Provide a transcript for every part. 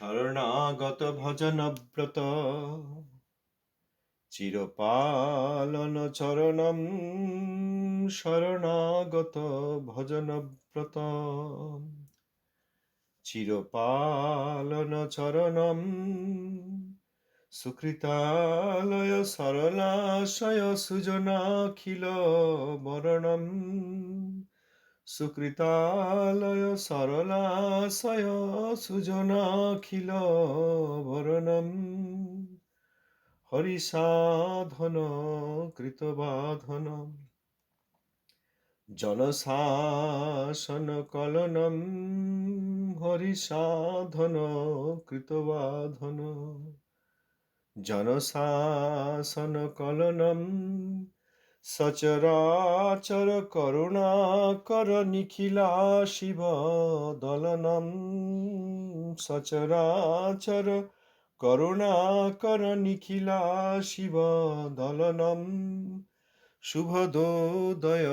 শরণাগত ভজনব্রত। চিরপালন চরণম শরণাগত ভজনব্রত। চিরপালন চরণম সুকৃতালয় সরলাশয় সুজনাখিল বরণম। সুকৃতালয় সরলাশয় সুজনাখিল বরণম। হরিসাধন কৃতবাধন জনশাসন কলনম। হরিসাধন কৃতবাধন জনশাসন কলনম। সচরাচর করুণাকর নিখিলা শিব দলনম। সচরাচর করুণাকর নিখিলা শিব দলনম। শুভদোদয়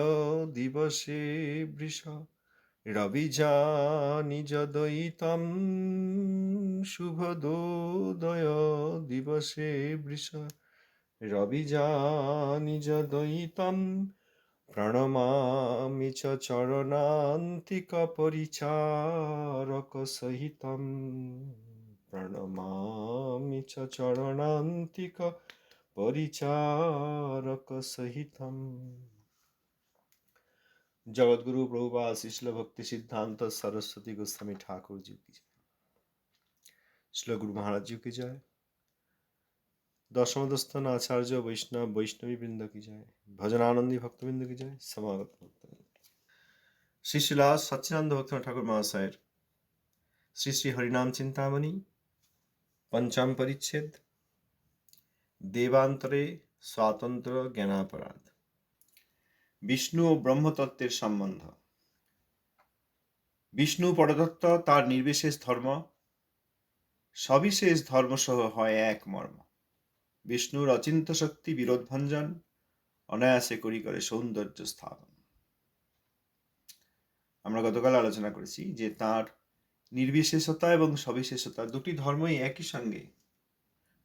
দিবসে বৃষ রবিজা নিজ দয়িতম শুভদোদয় দিবসে বৃষ রবিজানিজদয়িতম প্রণমামি চ চরণান্তিকপরিচারকসহিতম প্রণমামি চ চরণান্তিকপরিচারকসহিতম জগদ্গুরু প্রভুপা শিশল ভক্তি সিদ্ধান্ত সরস্বতী গোস্বামী ঠাকুরজি কি জয়? শ্লোক গুরু মহারাজ কি জয়? দশমদস্থান আচার্য বৈষ্ণব বৈষ্ণবী বৃন্দ কি যায়? ভজন ভজনানন্দী ভক্তবৃন্দ কি যায়? সমাগত ভক্তবৃন্দ শ্রী শিলা সচ্চিদানন্দ ভক্ত ঠাকুর মহাশয়ের শ্রী শ্রী হরিনাম চিন্তামণি, পঞ্চম পরিচ্ছেদ, দেবান্তরে স্বাতন্ত্র জ্ঞানাপরাধ, বিষ্ণু ও ব্রহ্মতত্ত্বের সম্বন্ধ। বিষ্ণু পরদত্ত, তার নির্বিশেষ ধর্ম, সবিশেষ ধর্মসহ হয় এক মর্ম। বিষ্ণুর অচিন্ত শক্তি বিরোধ ভঞ্জন অনায়াসে করি করে সৌন্দর্য স্থাপন। আমরা গতকাল আলোচনা করেছি যে তার নির্বিশেষতা এবং সবিশেষতা দুটি ধর্মই একই সঙ্গে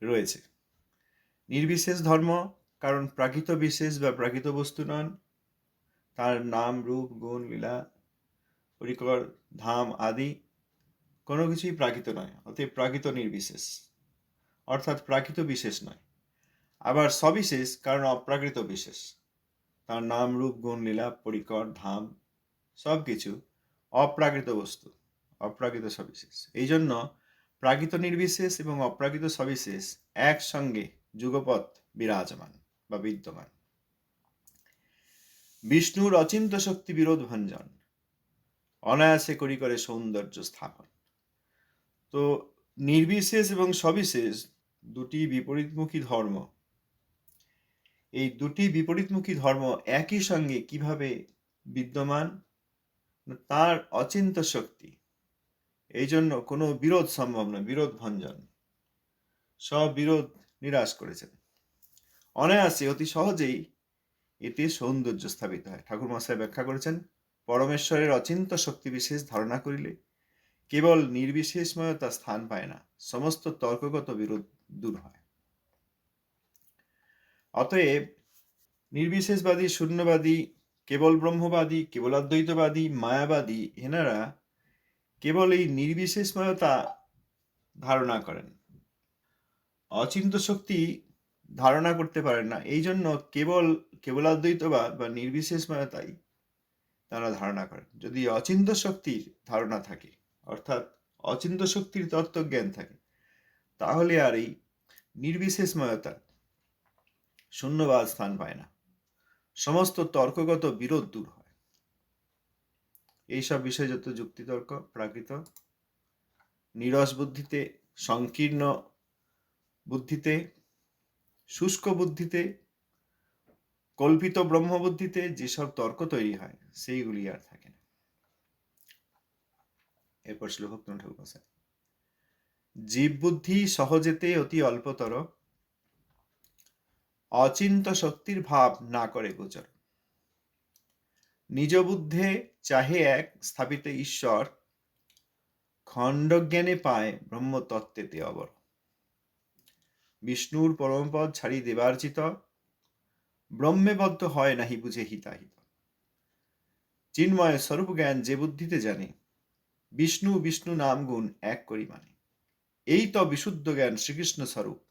রয়েছে। নির্বিশেষ ধর্ম কারণ প্রাকৃত বিশেষ বা প্রাকৃত বস্তু নন। তার নাম, রূপ, গুণ, লীলা, পরিকর, ধাম আদি কোনো কিছুই প্রাকৃত নয়, অতএব প্রাকৃত নির্বিশেষ, অর্থাৎ প্রাকৃত বিশেষ নয়। আবার সবিশেষ, কারণ অপ্রাকৃত বিশেষ। তার নাম, রূপ, গুণ, লীলা, পরিকর, ধাম সব কিছু অপ্রাকৃত বস্তু, অপ্রাকৃত সবিশেষ। এই জন্য প্রাকৃত নির্বিশেষ এবং অপ্রাকৃত সবিশেষ একসঙ্গে যুগপথ বিরাজমান বা বিদ্যমান। বিষ্ণুর অচিন্ত শক্তি বিরোধ ভঞ্জন, অনায়াসে করি করে সৌন্দর্য স্থাপন। তো নির্বিশেষ এবং সবিশেষ দুটি বিপরীতমুখী ধর্ম এই দুটি বিপরীতমুখী ধর্ম একই সঙ্গে কীভাবে বিদ্যমান? তার অচিন্ত শক্তি। এই জন্য কোনো বিরোধ সম্ভব নয়, বিরোধ ভঞ্জন। সব বিরোধ নিরাশ করেছেন। অনায়াসে অতি সহজেই এতে সৌন্দর্য স্থাপিত হয়। ঠাকুর মশাই ব্যাখ্যা করেছেন, পরমেশ্বরের অচিন্ত শক্তি বিশেষ ধারণা করিলে কেবল নির্বিশেষময়তা স্থান পায় না, সমস্ত তর্কগত বিরোধ দূর হয়। অতএব নির্বিশেষবাদী, শূন্যবাদী, কেবল ব্রহ্মবাদী, কেবল অদ্বৈতবাদী, মায়াবাদী, এনারা কেবল এই নির্বিশেষময়তা ধারণা করেন। অচিন্ত শক্তি ধারণা করতে পারেন না। এই জন্য কেবল কেবল অদ্বৈতবাদ বা নির্বিশেষময়তাই তারা ধারণা করেন। যদি অচিন্ত শক্তির ধারণা থাকে, অর্থাৎ অচিন্ত শক্তির তত্ত্বজ্ঞান থাকে, তাহলে আর এই নির্বিশেষময়তা শূন্যবাদ স্থান পায় না। সমস্ত তর্কগত বিরোধ দূর হয়। এইসব বিষয় যত যুক্তিতর্ক প্রাকৃত। নিরস বুদ্ধিতে, সংকীর্ণ বুদ্ধিতে, শুষ্ক বুদ্ধিতে, কল্পিত ব্রহ্মবুদ্ধিতে যেসব তর্ক তৈরি হয়, সেইগুলি আর থাকে না। এরপর শ্লোভক্ত ঠাকুর জীব বুদ্ধি সহজেতে অতি অল্পতর অচিন্ত শক্তির ভাব না করে গোচর। নিজ বুদ্ধে চাহে এক স্থাপিত ঈশ্বর, খণ্ডজ্ঞানে পায় ব্রহ্মতত্ত্বেতে অবর। বিষ্ণুর পরমপদ ছাড়ি দেবার্চিত ব্রহ্মেবদ্ধ হয় নাহি বুঝে হিতাহিত। চিন্ময় স্বরূপ জ্ঞান যে বুদ্ধিতে জানে, বিষ্ণু বিষ্ণু নাম গুণ এক করি মানে। এই তো বিশুদ্ধ জ্ঞান শ্রীকৃষ্ণ স্বরূপ।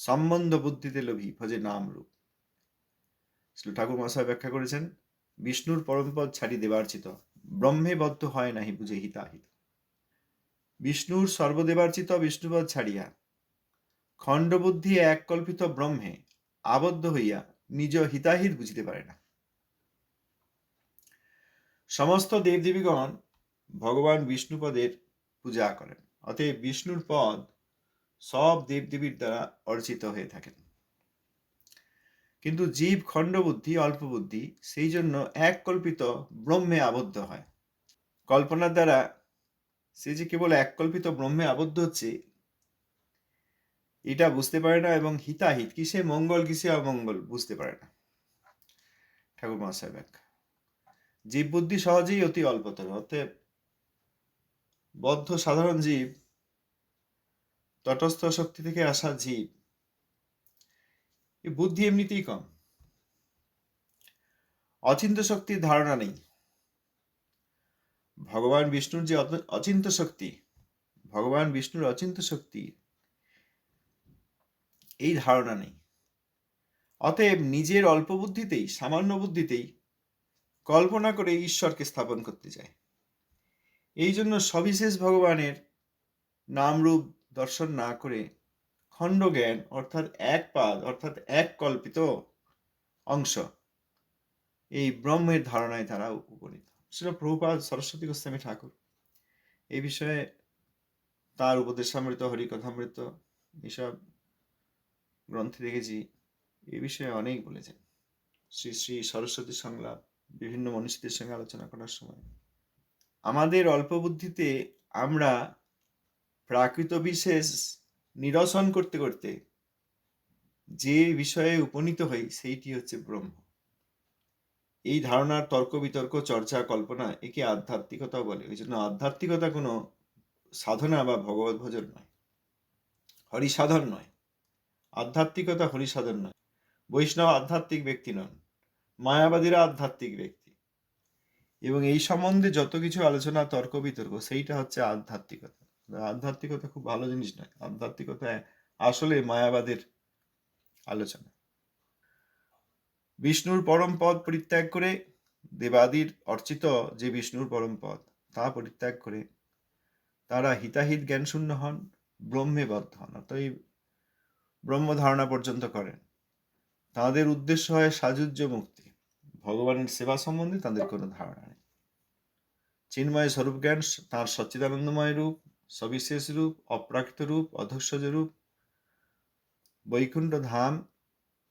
সম্বন্ধ বুদ্ধিতে লোভী, ভজে নাম রূপ শ্রী ঠাকুর মশাই ব্যাখ্যা করেছেন, বিষ্ণুর পরমপদ ছাড়ি দেবার্চিত ব্রহ্মে বদ্ধ হয় নাহি বুঝে হিতাহিত। বিষ্ণুর সর্বদেবার্চিত বিষ্ণুপদ ছাড়িয়া। খণ্ডবুদ্ধি এক কল্পিত ব্রহ্মে, আবদ্ধ হইয়া নিজ হিতাহিত বুঝিতে পারে না। সমস্ত দেবদেবীগণ ভগবান বিষ্ণুপদের পূজা করেন। অতএব বিষ্ণুর পদ সব দেবদেবীর দ্বারা অর্জিত হয়ে থাকেন। কিন্তু জীব খণ্ডবুদ্ধি অল্প বুদ্ধি সেই জন্য এক কল্পিত ব্রহ্মে আবদ্ধ হয়। কল্পনার দ্বারা সে যে কেবল এক কল্পিত ব্রহ্মে আবদ্ধ হচ্ছে, এটা বুঝতে পারে না এবং হিতাহিত, কিসে মঙ্গল, কিসে অমঙ্গল বুঝতে পারে না। ঠাকুর মহাশয় ব্যাখ্যা। জীব বুদ্ধি সহজেই অতি অল্পতর, অতএব বদ্ধ সাধারণ জীব তটস্থ শক্তি থেকে আসা জীব। বুদ্ধি এমনিতেই কম। অচিন্ত শক্তির ধারণা নেই। ভগবান বিষ্ণুর যে অচিন্ত শক্তি, ভগবান বিষ্ণুর অচিন্ত শক্তি, এই ধারণা নেই। অতএব নিজের অল্প বুদ্ধিতেই, সামান্য বুদ্ধিতেই কল্পনা করে ঈশ্বরকে স্থাপন করতে চায়। এই জন্য সবিশেষ ভগবানের নামরূপ দর্শন না করে খণ্ড জ্ঞান অর্থাৎ এক পাদ অর্থাৎ এক কল্পিত অংশ। এই ব্রহ্মের ধারণায় তারা উপনীত। সেটা প্রভুপাদ সরস্বতী গোস্বামী ঠাকুর। এই বিষয়ে তার উপদেশামৃত, হরিকথামৃত এসব গ্রন্থে দেখেছি। এ বিষয়ে অনেক বলেছেন। শ্রী শ্রী সরস্বতী সংলাপ, বিভিন্ন মনীষীদের সঙ্গে আলোচনা করার সময়। আমাদের অল্প বুদ্ধিতে আমরা প্রাকৃত বিশেষ নিরসন করতে করতে যে বিষয়ে উপনীত হই, সেইটি হচ্ছে ব্রহ্ম। এই ধারণার তর্ক বিতর্ক চর্চা, কল্পনা একে আধ্যাত্মিকতা বলে। ওই জন্য আধ্যাত্মিকতা কোনো সাধনা বা ভগবত ভজন নয়। হরিসাধন নয়। আধ্যাত্মিকতা হরিসাধন নয়। বৈষ্ণব আধ্যাত্মিক ব্যক্তি নন, মায়াবাদীরা আধ্যাত্মিক ব্যক্তি। এবং এই সম্বন্ধে যত কিছু আলোচনা তর্ক বিতর্ক সেইটা হচ্ছে আধ্যাত্মিকতা। আধ্যাত্মিকতা খুব ভালো জিনিস নয়। আধ্যাত্মিকতা আসলে মায়াবাদের আলোচনা। বিষ্ণুর পরম পদ পরিত্যাগ করে দেবাদির অর্চিত যে বিষ্ণুর পরম পদ, তা পরিত্যাগ করে তারা হিতাহিত জ্ঞানশূন্য হন, ব্রহ্মে বদ্ধ হন। অতএব ব্রহ্ম ধারণা পর্যন্ত করেন। তাদের উদ্দেশ্য হয় সাজুজ্য মুক্তি। ভগবানের সেবা সম্বন্ধে তাদের কোনো ধারণা নেই। চিন্ময় স্বরূপ জ্ঞান, তাঁর সচ্চিদানন্দময় রূপ সবিশেষ রূপ অপ্রাকৃত রূপ অধস্যজ রূপ বৈকুণ্ঠ ধাম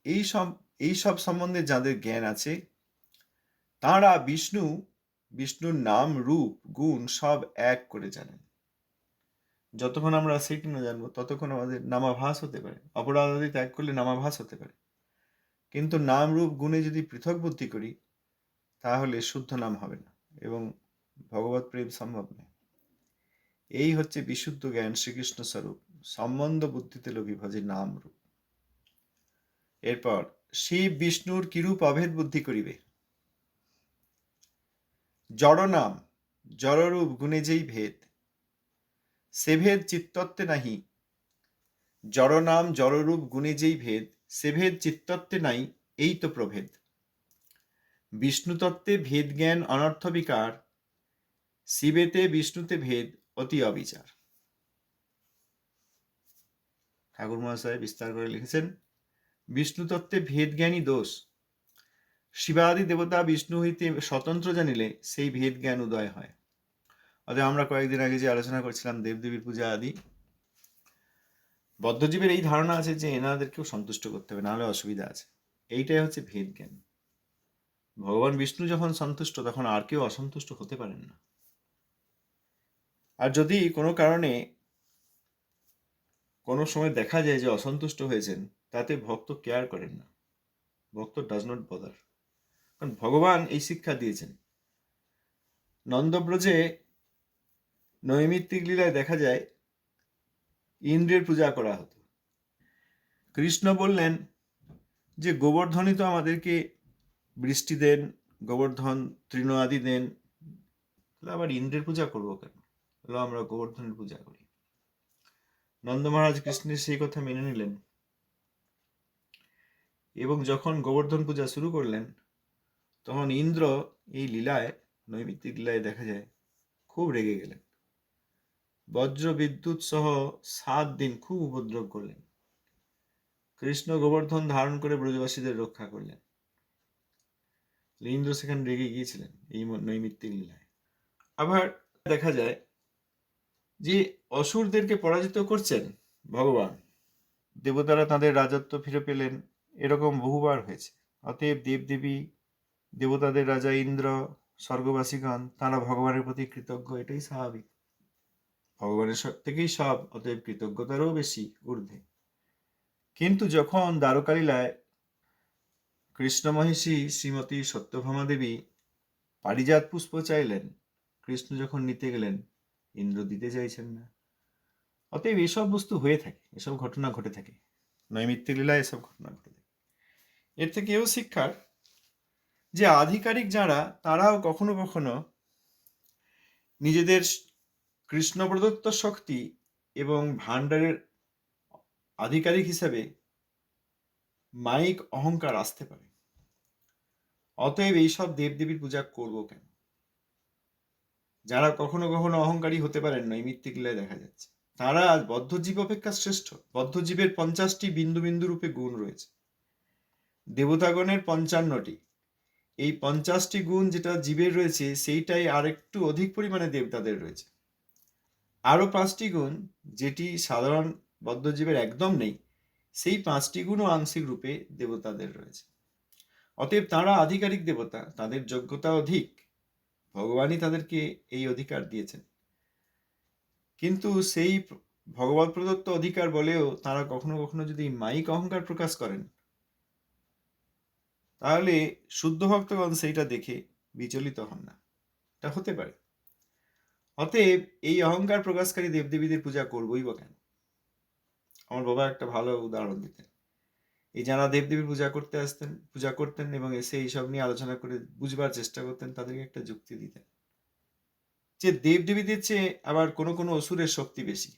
এই সব এই সব সম্বন্ধে যাদের জ্ঞান আছে, তাঁরা বিষ্ণু, বিষ্ণুর নাম, রূপ, গুণ সব এক করে জানেন। যতক্ষণ আমরা সেটি না জানব, ততক্ষণ আমাদের নামাভাস হতে পারে। অপরাধ আদি ত্যাগ করলে নামাভাস হতে পারে। কিন্তু নাম, রূপ, গুণে যদি পৃথক বুদ্ধি করি, তাহলে শুদ্ধ নাম হবে না এবং ভগবত প্রেম সম্ভব নয়। এই হচ্ছে বিশুদ্ধ জ্ঞান শ্রীকৃষ্ণ স্বরূপ, সম্বন্ধ বুদ্ধিতে লোভী নাম রূপ। এরপর, শিব বিষ্ণুর কিরূপ অভেদ বুদ্ধি করিবে? জড় নাম জড়রূপ গুণে যেই ভেদ সেভেদ চিত্তত্বে নাহি। জড় নাম জড়রূপ গুণে যেই ভেদ, সে ভেদ চিত্তত্বে নাই, এই তো প্রভেদ। বিষ্ণুতত্ত্বে ভেদ জ্ঞান অনর্থ বিকার শিবেতে বিষ্ণুতে ভেদ অতি অবিচার। ঠাকুর মহাশয় বিস্তার করে লিখেছেন বিষ্ণু তত্ত্বে ভেদ জ্ঞানী দোষ। শিবাদি দেবতা বিষ্ণু হইতে স্বতন্ত্র জানিলে সেই ভেদ জ্ঞান উদয় হয়। অতএব আমরা কয়েকদিন আগে যে আলোচনা করছিলাম দেবদেবীর পূজা আদি, বদ্ধজীবের এই ধারণা আছে যে এনাদেরকেও সন্তুষ্ট করতে হবে, নাহলে অসুবিধা আছে। এইটাই হচ্ছে ভেদ জ্ঞান ভগবান বিষ্ণু যখন সন্তুষ্ট, তখন আর কেউ অসন্তুষ্ট হতে পারেন না। আর যদি কোনো কারণে কোনো সময় দেখা যায় যে অসন্তুষ্ট হয়েছেন, তাতে ভক্ত কেয়ার করেন না। ভক্ত ডাজ নট বদার কারণ ভগবান এই শিক্ষা দিয়েছেন। নন্দব্রজে নৈমিত্তিক লীলায় দেখা যায়, ইন্দ্রের পূজা করা হতো। কৃষ্ণ বললেন যে, গোবর্ধনই তো আমাদেরকে বৃষ্টি দেন, গোবর্ধন তৃণ আদি দেন, তাহলে আবার ইন্দ্রের পূজা করব কেন? তাহলে আমরা গোবর্ধনের পূজা করি। নন্দ মহারাজ কৃষ্ণের সেই কথা মেনে নিলেন। এবং যখন গোবর্ধন পূজা শুরু করলেন, তখন ইন্দ্র এই লীলায়, নৈমিত্তিক লীলায় দেখা যায়, খুব রেগে গেলেন। বজ্র বিদ্যুৎ সহ সাত দিন খুব উপদ্রব করলেন। কৃষ্ণ গোবর্ধন ধারণ করে ব্রজবাসীদের রক্ষা করলেন। ইন্দ্র সেখানে রেগে গিয়েছিলেন এই নৈমিত্তিক লীলায়। আবার দেখা যায় যে অসুরদেরকে পরাজিত করছেন ভগবান। দেবতারা তাদের রাজত্ব ফিরে পেলেন। এরকম বহুবার হয়েছে। অতএব দেবদেবী, দেবতাদের রাজা ইন্দ্র, স্বর্গবাসীগণ, তারা ভগবানের প্রতি কৃতজ্ঞ, এটাই স্বাভাবিক। ভগবানের সব থেকেই সব, অতএব কৃতজ্ঞতারও বেশি ঊর্ধ্বে। কিন্তু যখন দ্বারকালীলায় কৃষ্ণ মহিষী শ্রীমতী সত্যভামা দেবী পারিজাত পুষ্প চাইলেন, কৃষ্ণ যখন নিতে গেলেন ইন্দ্র দিতে চাইছেন না। অতএব এসব বস্তু হয়ে থাকে, এসব ঘটনা ঘটে থাকে। নৈমিত্তিক লীলায় এসব ঘটনা ঘটে থাকে। এর থেকে এও শিক্ষার যে আধিকারিক যারা, তারাও কখনো কখনো নিজেদের কৃষ্ণ প্রদত্ত শক্তি এবং ভাণ্ডারের আধিকারিক হিসাবে মাইক অহংকার আসতে পারে। অতএব এইসব দেবদেবীর পূজা করব কেন? যারা কখনো কখনো অহংকারী হতে পারেন নৈমিত্তিক লীলায় দেখা যাচ্ছে। তারা বদ্ধজীব অপেক্ষা শ্রেষ্ঠ। বদ্ধজীবের পঞ্চাশটি বিন্দু বিন্দু রূপে গুণ রয়েছে। দেবতাগণের পঞ্চান্নটি। এই পঞ্চাশটি গুণ যেটা জীবের রয়েছে, সেইটাই আরেকটু অধিক পরিমাণে দেবতাদের রয়েছে। আরও পাঁচটি গুণ, যেটি সাধারণ বদ্ধজীবের একদম নেই, সেই পাঁচটি গুণও আংশিক রূপে দেবতাদের রয়েছে। অতএব তারা আধিকারিক দেবতা, তাদের যোগ্যতা অধিক। ভগবানই তাদেরকে এই অধিকার দিয়েছেন। কিন্তু সেই ভগবত প্রদত্ত অধিকার বলেও তারা কখনো কখনো যদি মাইক অহংকার প্রকাশ করেন, তাহলে শুদ্ধ ভক্তগণ সেইটা দেখে বিচলিত হন না। এটা হতে পারে। অতএব এই অহংকার প্রকাশকারী দেবদেবীদের পূজা করবই বা কেন? আমার বাবা একটা ভালো উদাহরণ দিতেন। এই যারা দেবদেবীর পূজা করতে আসতেন, পূজা করতেন এবং এসে এইসব নিয়ে আলোচনা করে বুঝবার চেষ্টা করতেন, তাদেরকে একটা যুক্তি দিতেন। যে দেবদেবীদের চেয়ে আবার কোনো কোনো অসুরের শক্তি বেশি।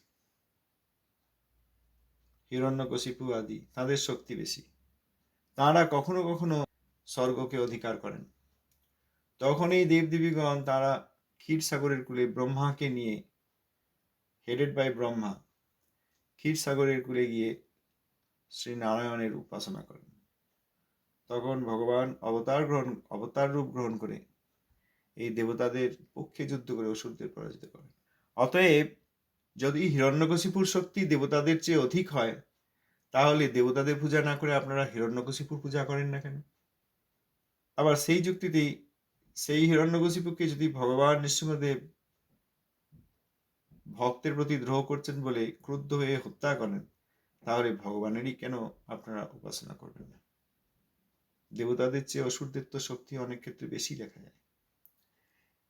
হিরণ্যকশিপু আদি, তাদের শক্তি বেশি। তারা কখনো কখনো স্বর্গকে অধিকার করেন। তখন এই দেবদেবীগণ তারা ক্ষীরসাগরের কূলে ব্রহ্মাকে নিয়ে হেডেড বাই ব্রহ্মা, ক্ষীরসাগরের কূলে গিয়ে শ্রী নারায়ণের উপাসনা করেন। তখন ভগবান অবতার গ্রহণ, অবতার রূপ গ্রহণ করে এই দেবতাদের পক্ষে যুদ্ধ করে অসুরদের পরাজিত করেন। অতএব যদি হিরণ্যকশিপুর শক্তি দেবতাদের চেয়ে অধিক হয়, তাহলে দেবতাদের পূজা না করে আপনারা হিরণ্যকশিপুর পূজা করেন না কেন? আবার সেই যুক্তিতেই সেই হিরণ্যকশিপুকে যদি ভগবান নৃসিংহদেব ভক্তের প্রতি দ্রোহ করছেন বলে ক্রুদ্ধ হয়ে হত্যা করেন তাহলে ভগবানেরই কেন আপনারা উপাসনা করবেন না? দেবতাদের চেয়ে অসুরদের তো শক্তি অনেক ক্ষেত্রে বেশি দেখা যায়।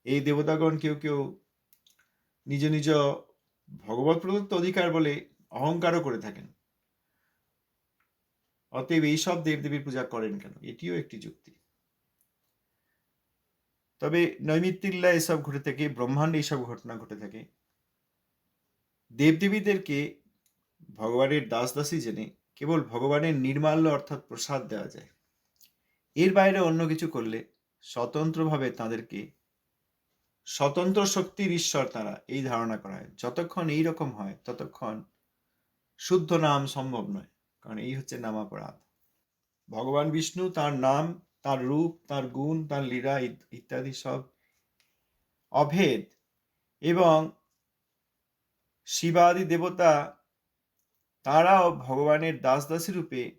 এই দেবতাগণ কেউ কেউ নিজ নিজ ভগবত প্রদত্ত অধিকার বলে অহংকারও করে থাকেন। অতএব এইসব দেবদেবীর পূজা করেন কেন? এটিও একটি যুক্তি। তবে নৈমিত্তিল্লা এসব ঘটে থাকে, ব্রহ্মাণ্ডে এইসব ঘটনা ঘটে থাকে। দেবদেবীদেরকে ভগবানের দাস দাসী জেনে কেবল ভগবানের নির্মাল্য অর্থাৎ প্রসাদ দেওয়া যায়। এর বাইরে অন্য কিছু করলে স্বতন্ত্রভাবে তাদেরকে স্বতন্ত্র শক্তির ঈশ্বর তারা এই ধারণা করা হয় যতক্ষণ এই রকম হয়, ততক্ষণ শুদ্ধ নাম সম্ভব নয়, কারণ এই হচ্ছে নামাপরাধ। ভগবান বিষ্ণু তার নাম, তার রূপ, তার গুণ, তার লীলা ইত্যাদি সব অভেদ এবং শিবাদি দেবতা তারাও ভগবানের দাস দাসী রূপে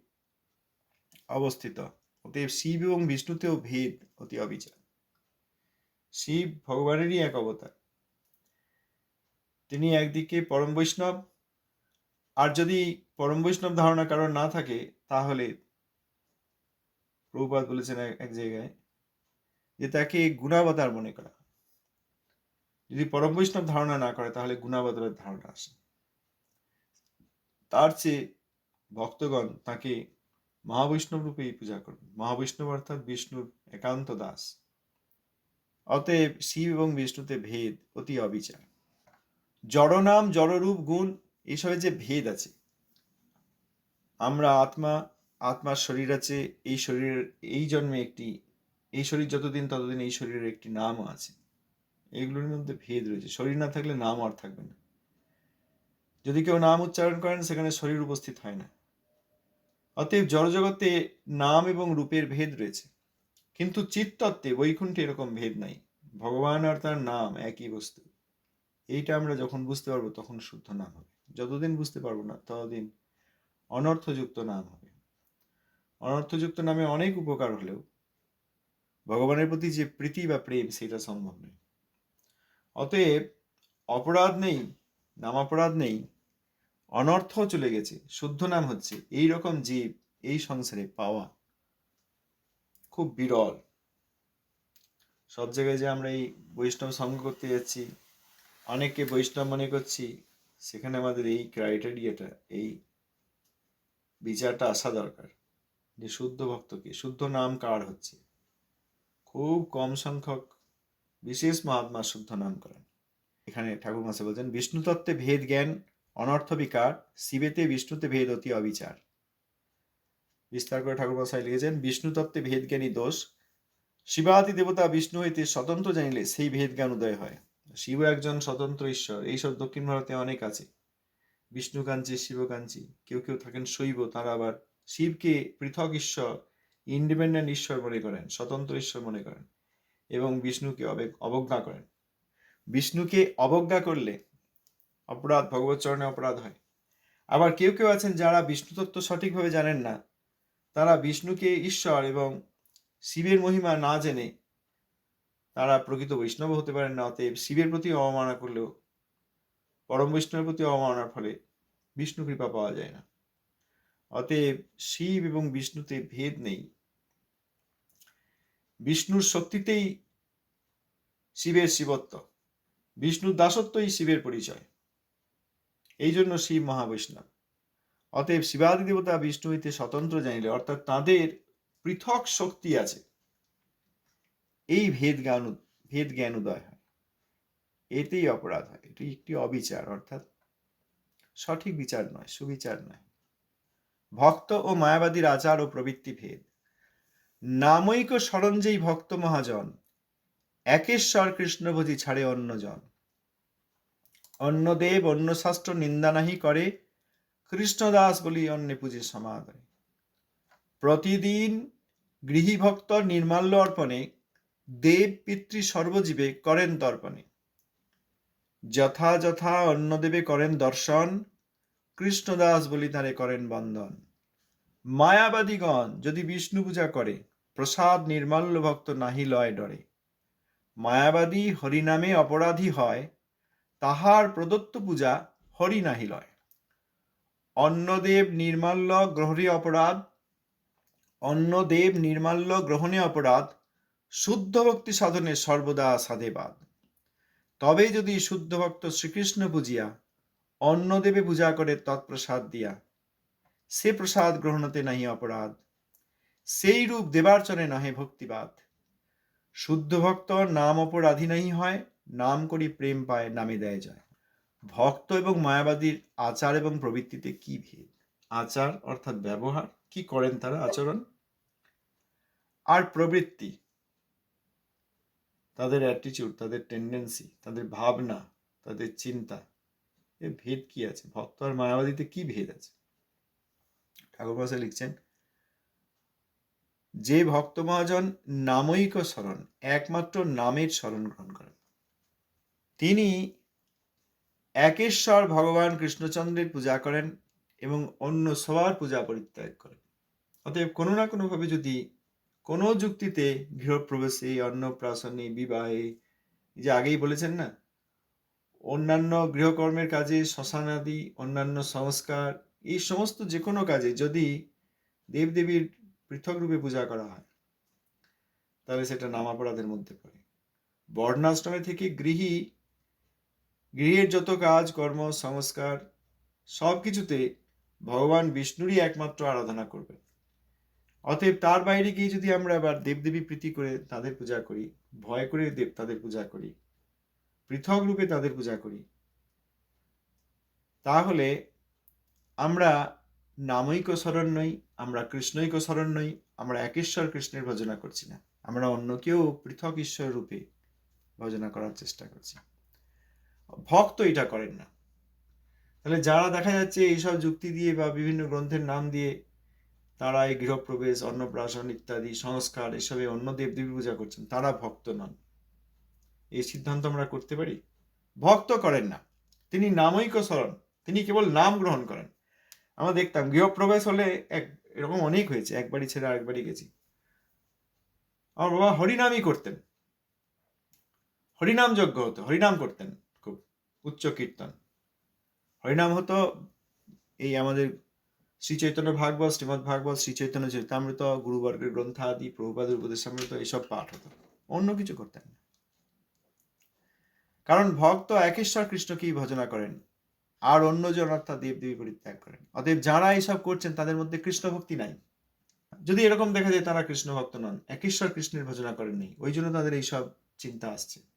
অবস্থিত। অতএব শিব এবং বিষ্ণুতেও ভেদ অতি অবিচার। শিব ভগবানেরই এক অবতার। তিনি একদিকে পরম বৈষ্ণব, আর যদি পরম বৈষ্ণব ধারণা কারণ না থাকে, তাহলে প্রভুপাত বলেছেন এক- জায়গায় যে তাকে গুণাবতার মনে করা যদি পরম বৈষ্ণব ধারণা না করে, তাহলে গুণাবদলের ধারণা আসে তার চেয়ে ভক্তগণ তাকে মহাবৈষ্ণব রূপেই পূজা করবে মহাবৈষ্ণব অর্থাৎ বিষ্ণুর একান্ত দাস। অতএব শিব এবং বিষ্ণুতে ভেদ অতি অবিচার। জড়নাম জড়রূপ গুণ এইসবের যে ভেদ আছে। আমরা আত্মা, আত্মার শরীর আছে, এই শরীরের, এই জন্মে একটি, এই শরীর যতদিন ততদিন এই শরীরের একটি নামও আছে। এগুলোর মধ্যে ভেদ রয়েছে। শরীর না থাকলে নাম আর থাকবে না। যদি কেউ নাম উচ্চারণ করেন, সেখানে শরীর উপস্থিত হয় না। অতএব জড়জগতে নাম এবং রূপের ভেদ রয়েছে। কিন্তু চিত্তত্ত্বে বৈকুণ্ঠে এরকম ভেদ নাই। ভগবান আর তার নাম একই বস্তু। এইটা আমরা যখন বুঝতে পারব, তখন শুদ্ধ নাম হবে। যতদিন বুঝতে পারব না, ততদিন অনর্থযুক্ত নাম হবে। অনর্থযুক্ত নামে অনেক উপকার হলেও ভগবানের প্রতি যে প্রীতি বা প্রেম, সেটা সম্ভব নয়। অতএব অপরাধ নেই নাম অপরাধ নেই অনর্থ চলে গেছে, শুদ্ধ নাম হচ্ছে এই রকম জীব এই সংসারে পাওয়া। খুব বিরল। সব জায়গায় যে আমরা এই বৈষ্ণব সঙ্গ করতে যাচ্ছি, অনেককে বৈষ্ণব মনে করছি, সেখানে আমাদের এই ক্রাইটেরিয়াটা এই বিচারটা আসা দরকার যে শুদ্ধ ভক্তকে, শুদ্ধ নাম কার হচ্ছে? খুব কম সংখ্যক বিশেষ মহাত্মা শুদ্ধ নাম করেন। এখানে ঠাকুর মাসে বলছেন বিষ্ণু তত্ত্বে ভেদ জ্ঞান অনর্থ বিকার শিবেতে বিষ্ণুতে ভেদ অতি অবিচার। বিস্তার করে ঠাকুর মশাই লিখেছেন বিষ্ণু তত্ত্বে ভেদ জ্ঞানী দোষ। শিবাদি দেবতা বিষ্ণু হইতে স্বতন্ত্র জানিলে সেই ভেদ জ্ঞান উদয় হয়। শিব একজন স্বতন্ত্র ঈশ্বর, এইসব দক্ষিণ ভারতে অনেক আছে। বিষ্ণুকাঞ্চি, শিবকাঞ্চি, কেউ কেউ থাকেন শৈব, তারা আবার শিবকে পৃথক ঈশ্বর, ইন্ডিপেন্ডেন্ট ঈশ্বর মনে করেন, স্বতন্ত্র ঈশ্বর মনে করেন এবং বিষ্ণুকে অবে- অবজ্ঞা করেন। বিষ্ণুকে অবজ্ঞা করলে অপরাধ, ভগবত চরণে অপরাধ হয়। আবার কেউ কেউ আছেন যারা বিষ্ণু তত্ত্ব সঠিকভাবে জানেন না। তারা বিষ্ণুকে ঈশ্বর এবং শিবের মহিমা না জেনে তারা প্রকৃত বৈষ্ণব হতে পারেন না, অতএব শিবের প্রতি অবমাননা করলেও পরম বৈষ্ণবের প্রতি অবমাননার ফলে বিষ্ণু কৃপা পাওয়া যায় না। অতএব শিব এবং বিষ্ণুতে ভেদ নেই। বিষ্ণুর শক্তিতেই শিবের শিবত্ব, বিষ্ণুর দাসত্বই শিবের পরিচয়। এই জন্য শিব মহাবৈষ্ণব। অতএব শিবাদি দেবতা বিষ্ণু হইতে স্বতন্ত্র জানিলে, অর্থাৎ তাদের পৃথক শক্তি আছে। এই ভেদ জ্ঞান ভেদ জ্ঞান উদয় হয়। এতেই অপরাধ হয়। এটি একটি অবিচার, অর্থাৎ সঠিক বিচার নয়, সুবিচার নয়। ভক্ত ও মায়াবাদীর আচার ও প্রবৃত্তি ভেদ। নামৈক সরঞ্জেই ভক্ত মহাজন, একেশ্বর কৃষ্ণভোজি ছাড়ে অন্যজন। অন্যদেব অন্য শাস্ত্র নিন্দা নাহি করে। কৃষ্ণদাস বলি অন্যে পূজে সমাদরে। প্রতিদিন গৃহী ভক্ত নির্মাল্য অর্পণে দেব পিতৃ সর্বজীবে করেন তর্পণে। যথা যথা অন্নদেবে করেন দর্শন, কৃষ্ণদাস বলি তারে করেন বন্দন। মায়াবাদীগণ যদি বিষ্ণু পূজা করে, প্রসাদ নির্মাল্য ভক্ত নাহি লয় ডরে। মায়াবাদী হরিনামে অপরাধী হয় তাহার প্রদত্ত পূজা হরি নাহি লয়। অন্নদেব নির্মাল্য গ্রহণে অপরাধ, অন্নদেব নির্মাল্য গ্রহণে অপরাধ, শুদ্ধ ভক্তি সাধনে সর্বদা সাধেবাদ। তবে যদি শুদ্ধ ভক্ত শ্রীকৃষ্ণ পূজিয়া, অন্নদেবে পূজা করে তৎপ্রসাদ দিয়া, সে প্রসাদ গ্রহণতে নাহি অপরাধ সেই রূপ দেবার্চনে নহে ভক্তিবাদ। শুদ্ধ ভক্ত নাম অপরাধী নাহি হয় নাম করি প্রেম পায়, নামে দেয় যায় ভক্ত এবং মায়াবাদীর আচার এবং প্রবৃত্তিতে কি ভেদ? আচার অর্থাৎ ব্যবহার, কি করেন তারা আচরণ? আর প্রবৃত্তি, তাদের অ্যাটিটিউড তাদের টেন্ডেন্সি তাদের ভাবনা, তাদের চিন্তা, এ ভেদ কি আছে? ভক্ত আর মায়াবাদীতে কি ভেদ আছে? ঠাকুর মশাই লিখছেন, যে ভক্ত মহাজন নামৈক স্মরণ, একমাত্র নামের স্মরণ গ্রহণ করেন। তিনি একেশ্বর ভগবান কৃষ্ণচন্দ্রের পূজা করেন এবং অন্য সবার পূজা পরিত্যাগ করেন। অতএব কোনো না কোনোভাবে যদি কোনো যুক্তিতে গৃহপ্রবেশে, অন্নপ্রাশনে, বিবাহে, যে আগেই বলেছেন না, অন্যান্য গৃহকর্মের কাজে, শ্মশানাদি, অন্যান্য সংস্কার, এই সমস্ত যে কোনো কাজে যদি দেবদেবীর পৃথক রূপে পূজা করা হয়, তাহলে সেটা নামাপরাধের মধ্যে পড়ে। বর্ণাশ্রমে থেকে গৃহী গৃহের যত কাজ, কর্ম, সংস্কার সব কিছুতে ভগবান বিষ্ণুরই একমাত্র আরাধনা করবেন। অতএব তার বাইরে গিয়ে যদি আমরা আবার দেবদেবী প্রীতি করে তাদের পূজা করি, ভয় করে দেব তাদের পূজা করি, পৃথক রূপে তাদের পূজা করি, তাহলে আমরা নামৈক নই, আমরা কৃষ্ণৈক নই, আমরা একেশ্বর কৃষ্ণের ভজনা করছি না। আমরা অন্য কেউ পৃথক ঈশ্বর রূপে ভজনা করার চেষ্টা করছি। ভক্ত এটা করেন না। তাহলে যারা দেখা যাচ্ছে এইসব যুক্তি দিয়ে বা বিভিন্ন গ্রন্থের নাম দিয়ে তারা এই গৃহপ্রবেশ, অন্নপ্রাশন ইত্যাদি, সংস্কার এসবে অন্য দেবদেবী পূজা করছেন, তারা ভক্ত নন। এই সিদ্ধান্ত আমরা করতে পারি? ভক্ত করেন না। তিনি নামৈক স্মরণ, তিনি কেবল নাম গ্রহণ করেন। আমরা দেখতাম গৃহপ্রবেশ হলে এক, এরকম অনেক হয়েছে, একবারই ছেড়ে আরেকবারই গেছি। আমার বাবা হরিনামই করতেন। হরিনাম যজ্ঞ হতো, হরিনাম করতেন। উচ্চ কীর্তন। হরিনাম হতো এই আমাদের শ্রী চৈতন্য ভাগবত, শ্রীমদ ভাগবত শ্রী চৈতন্য চৈতামৃত গুরুবর্গের গ্রন্থাদি প্রভুপাদের উপদেশামৃত এইসব পাঠ হতো। অন্য কিছু করতেন না। কারণ ভক্ত একেশ্বর কৃষ্ণকেই ভজনা করেন, আর অন্যজন অর্থাৎ দেবদেবী পরিত্যাগ করেন। অতএব যারা এইসব করছেন, তাদের মধ্যে কৃষ্ণ ভক্তি নাই। যদি এরকম দেখা যায়, তারা কৃষ্ণ ভক্ত নন, একেশ্বর কৃষ্ণের ভজনা করেননি। ওই জন্য তাদের এইসব চিন্তা আসছে।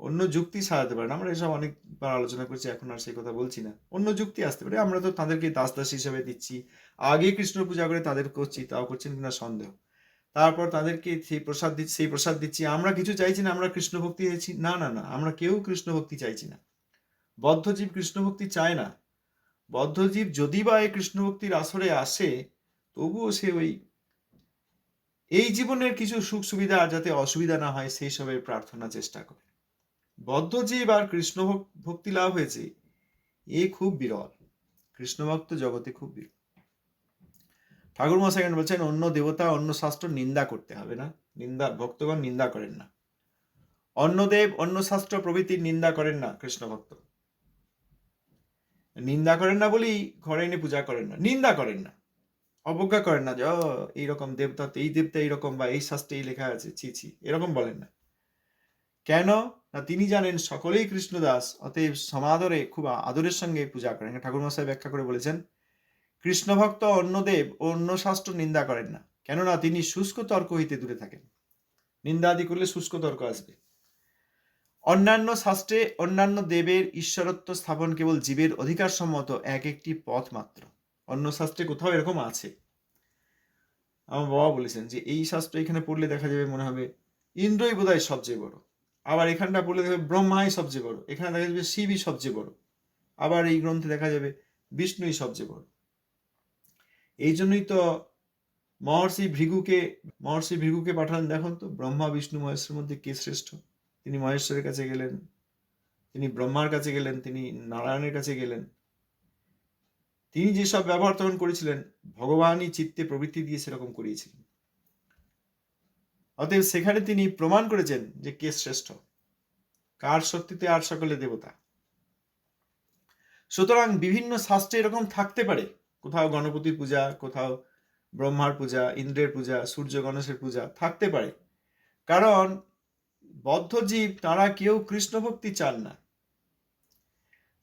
অন্য যুক্তি সাজাতে পারেন। আমরা এসব অনেকবার আলোচনা করছি, এখন আর সেই কথা বলছি না। অন্য যুক্তি আসতে পারে, আমরা তো তাদেরকে দাস দাস হিসেবে দিচ্ছি। আগে কৃষ্ণ পূজা করে তাদের করছি, তাও করছেন কিনা সন্দেহ। তারপর তাদেরকে সেই প্রসাদ দিচ্ছি, সেই প্রসাদ দিচ্ছি। আমরা কিছু চাইছি না, আমরা কৃষ্ণ ভক্তি চাইছি। না না না, আমরা কেউ কৃষ্ণ ভক্তি চাইছি না। বদ্ধজীব কৃষ্ণ ভক্তি চায় না। বদ্ধজীব যদি বা এই কৃষ্ণ ভক্তির আসরে আসে, তবুও সে ওই, এই জীবনের কিছু সুখ সুবিধা আর যাতে অসুবিধা না হয়, সেই সবের প্রার্থনা চেষ্টা করে। বদ্ধজীব আর কৃষ্ণ ভক্তি লাভ হয়েছে। এ খুব বিরল। কৃষ্ণ ভক্ত জগতে খুব বিরল। ঠাকুর মশাই বলছেন অন্য দেবতা অন্য শাস্ত্র নিন্দা করতে হবে না। নিন্দা ভক্তগণ নিন্দা করেন না। অন্য দেব অন্য শাস্ত্র প্রভৃতির নিন্দা করেন না কৃষ্ণ ভক্ত নিন্দা করেন না বলেই ঘরে এনে পূজা করেন না। নিন্দা করেন না। অবজ্ঞা করেন না যে "ও, এইরকম দেবতা এই দেবতা এইরকম বা এই শাস্ত্রে এই লেখা আছে ছি ছি। এরকম বলেন না। কেন? না, তিনি জানেন সকলেই কৃষ্ণদাস, অতএব সমাদরে খুব আদরের সঙ্গে পূজা করেন। ঠাকুর মশাই ব্যাখ্যা করে বলেছেন কৃষ্ণ ভক্ত অন্য দেব ও অন্য শাস্ত্র নিন্দা করেন না, কেননা তিনি শুষ্ক তর্ক হইতে দূরে থাকেন। নিন্দা আদি করলে শুষ্ক তর্ক আসবে। অন্যান্য শাস্ত্রে অন্যান্য দেবের ঈশ্বরত্ব স্থাপন কেবল জীবের অধিকার সম্মত এক একটি পথ মাত্র। অন্য শাস্ত্রে কোথাও এরকম আছে। আমার বাবা বলেছেন যে, এই শাস্ত্র এখানে পড়লে দেখা যাবে মনে হবে, ইন্দ্রই বোধহয় সবচেয়ে বড়। আবার এখানটা পড়লে দেখা যাবে ব্রহ্মাই সবচেয়ে বড়। এখানে দেখা যাবে শিবই সবচেয়ে বড়। আবার এই গ্রন্থে দেখা যাবে বিষ্ণুই সবচেয়ে বড়। এই জন্যই তো মহর্ষি ভৃগুকে মহর্ষি ভৃগুকে পাঠালেন দেখুন তো, ব্রহ্মা, বিষ্ণু মহেশের মধ্যে কে শ্রেষ্ঠ? তিনি মহেশ্বরের কাছে গেলেন, তিনি ব্রহ্মার কাছে গেলেন, তিনি নারায়ণের কাছে গেলেন। তিনি যেসব ব্যবহার তখন করেছিলেন, ভগবানই চিত্তে প্রবৃত্তি দিয়ে সেরকম করিয়েছিলেন। অতএব সেখানে তিনি প্রমাণ করেছেন যে কে শ্রেষ্ঠ। কার শক্তিতে আর সকলে দেবতা? সুতরাং বিভিন্ন শাস্ত্রে এরকম থাকতে পারে। কোথাও গণপতির পূজা, কোথাও ব্রহ্মার পূজা, ইন্দ্রের পূজা, সূর্য গণেশের পূজা থাকতে পারে। কারণ বদ্ধজীব তারা কেউ কৃষ্ণ ভক্তি চান না।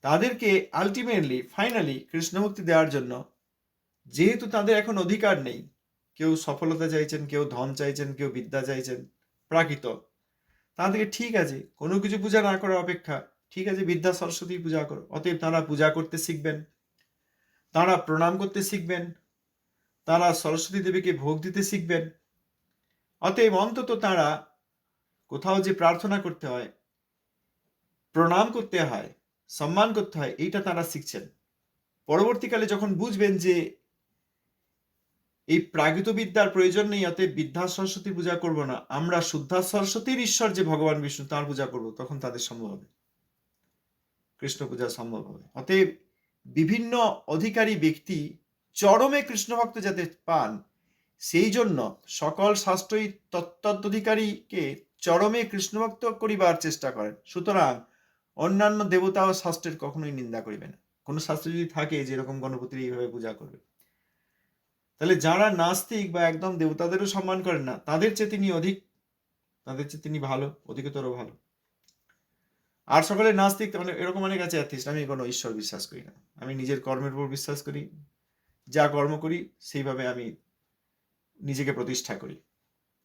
তাদেরকে আলটিমেটলি ফাইনালি কৃষ্ণ ভক্তি দেওয়ার জন্য যেহেতু তাদের এখন অধিকার নেই কেউ সফলতা চাইছেন, কেউ ধন চাইছেন, কেউ বিদ্যা চাইছেন, প্রাকৃত। তাদেরকে ঠিক আছে, কোনো কিছু পূজা না করার অপেক্ষা, ঠিক আছে, বিদ্যা সরস্বতী পূজা করো, অতএব তারা পূজা করতে শিখবেন, তারা প্রণাম করতে শিখবেন, তারা সরস্বতী দেবীকে ভোগ দিতে শিখবেন। অতএব অন্তত তারা কোথাও যে প্রার্থনা করতে হয়, প্রণাম করতে হয়, সম্মান করতে হয়, এইটা তারা শিখছেন। পরবর্তীকালে যখন বুঝবেন যে এই প্রাগৃত বিদ্যার প্রয়োজন নেই, অতএব বিদ্যা সরস্বতী পূজা করব না। আমরা শুদ্ধা সরস্বতীর ঈশ্বর যে ভগবান বিষ্ণু, তার পূজা করব, তখন তাদের সম্ভব হবে। কৃষ্ণ পূজা সম্ভব হবে। অতএব বিভিন্ন অধিকারী ব্যক্তি চরমে কৃষ্ণ ভক্ত যাতে পান, সেই জন্য সকল শাস্ত্রই তত্ত্বাধিকারীকে চরমে কৃষ্ণভক্ত করিবার চেষ্টা করেন। সুতরাং অন্যান্য দেবতা ও শাস্ত্রের কখনোই নিন্দা করিবে না। কোনো শাস্ত্র যদি থাকে যেরকম গণপতির এইভাবে পূজা করবে। তাহলে যারা নাস্তিক বা একদম দেবতাদেরও সম্মান করেন না, তাদের চেয়ে তিনি অধিক, তাদের চেয়ে তিনি ভালো, অধিকতর ভালো। আর সকলে নাস্তিক মানে এরকম অনেক আছে আমি কোনো ঈশ্বর বিশ্বাস করি না। আমি নিজের কর্মের উপর বিশ্বাস করি, যা কর্ম করি, সেইভাবে আমি নিজেকে প্রতিষ্ঠা করি।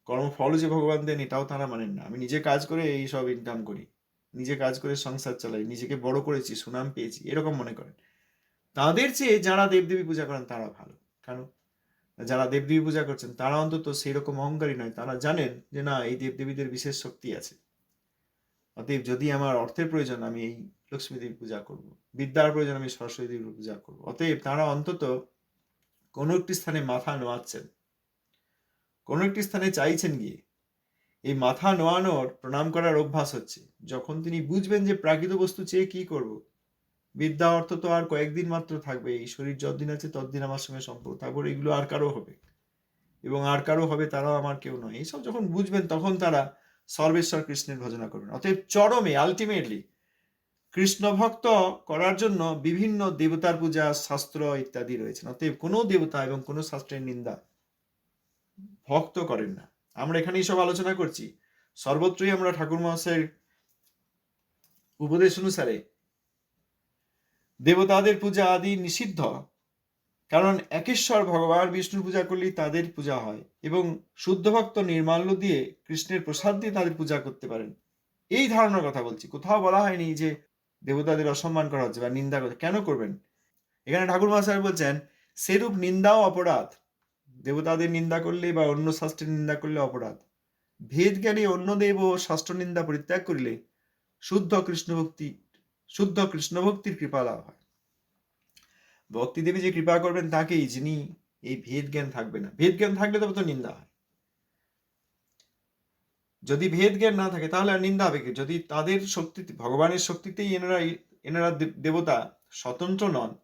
কর্মফল যে ভগবান দেন, এটাও তারা মানেন না। আমি নিজে কাজ করে এই সব ইনকাম করি, নিজে কাজ করে সংসার চালাই, নিজেকে বড় করেছি, সুনাম পেয়েছি, এরকম মনে করেন। তাদের চেয়ে যারা দেবদেবী পূজা করেন, তারা ভালো। কেন যারা দেবদেবী পূজা করছেন, তারা অন্তত সেই রকম অহংকারী নয়। তারা জানেন যে না, এই দেবদেবীদের বিশেষ শক্তি আছে। অতএব যদি আমার অর্থের প্রয়োজন, আমি এই লক্ষ্মী দেবী পূজা করব। বিদ্যার প্রয়োজন, আমি সরস্বতী দেবীর পূজা করব। অতএব তারা অন্তত কোনো একটি স্থানে মাথা নোয়াচ্ছেন। কোনো একটি স্থানে চাইছেন গিয়ে এই মাথা নোয়ানোর, প্রণাম করার অভ্যাস হচ্ছে। যখন তিনি বুঝবেন যে, প্রাকৃত বস্তু চেয়ে কি করব বিদ্যা অর্থ তো আর কয়েকদিন মাত্র থাকবে। এই শরীর যতদিন আছে ততদিন আমার সঙ্গে সম্পর্ক। তারপর এগুলো আর কারও হবে। এবং আর কারও হবে তারাও আমার কেউ নয়। এইসব যখন বুঝবেন তখন তারা সর্বেশ্বর কৃষ্ণের ভজনা করবেন। অতএব চরমে আলটিমেটলি কৃষ্ণ ভক্ত করার জন্য বিভিন্ন দেবতার পূজা, শাস্ত্র ইত্যাদি রয়েছে। অতএব কোনো দেবতা এবং কোনো শাস্ত্রের নিন্দা ভক্ত করেন না। আমরা এখানেই সব আলোচনা করছি। সর্বত্রই আমরা ঠাকুর মহাশয়ের উপদেশ অনুসারে দেবতাদের পূজা আদি নিষিদ্ধ। কারণ একেশ্বর ভগবান বিষ্ণুর পূজা করলেই তাদের পূজা হয় এবং শুদ্ধ ভক্ত নির্মাল্য দিয়ে কৃষ্ণের প্রসাদ দিয়ে তাদের পূজা করতে পারেন। এই ধারণার কথা বলছি। কোথাও বলা হয়নি যে দেবতাদের অসম্মান করা হচ্ছে বা নিন্দা করছে কেন করবেন? এখানে ঠাকুর মহাশয় বলছেন, সেরূপ নিন্দাও অপরাধ। দেবতাদের নিন্দা করলে বা অন্য শাস্ত্রের নিন্দা করলে অপরাধ। ভেদ জ্ঞানী অন্য দেব ও শাস্ত্র নিন্দা পরিত্যাগ করিলে শুদ্ধ কৃষ্ণ ভক্তি শুদ্ধ কৃষ্ণ ভক্তির কৃপা লাভ হয়। ভক্তি দেবী যে কৃপা করবেন তাকেই যিনি এই ভেদ জ্ঞান থাকবে না। ভেদ জ্ঞান থাকলে তবে তো নিন্দা হয়। যদি ভেদ জ্ঞান না থাকে তাহলে আর নিন্দা হবে কি? যদি তাদের শক্তি, ভগবানের শক্তিতেই এনারা এনারা দেব- দেবতা স্বতন্ত্র নন,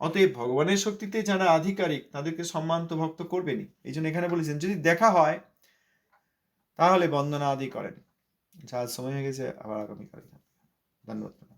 অতএব ভগবানের শক্তিতে যারা আধিকারিক তাদেরকে সম্মান তো ভক্ত করবেনই। এই জন্য এখানে বলেছেন, যদি দেখা হয় তাহলে বন্দনা আদি করেন। যা সময় হয়ে গেছে, আবার আগামীকাল ধন্যবাদ।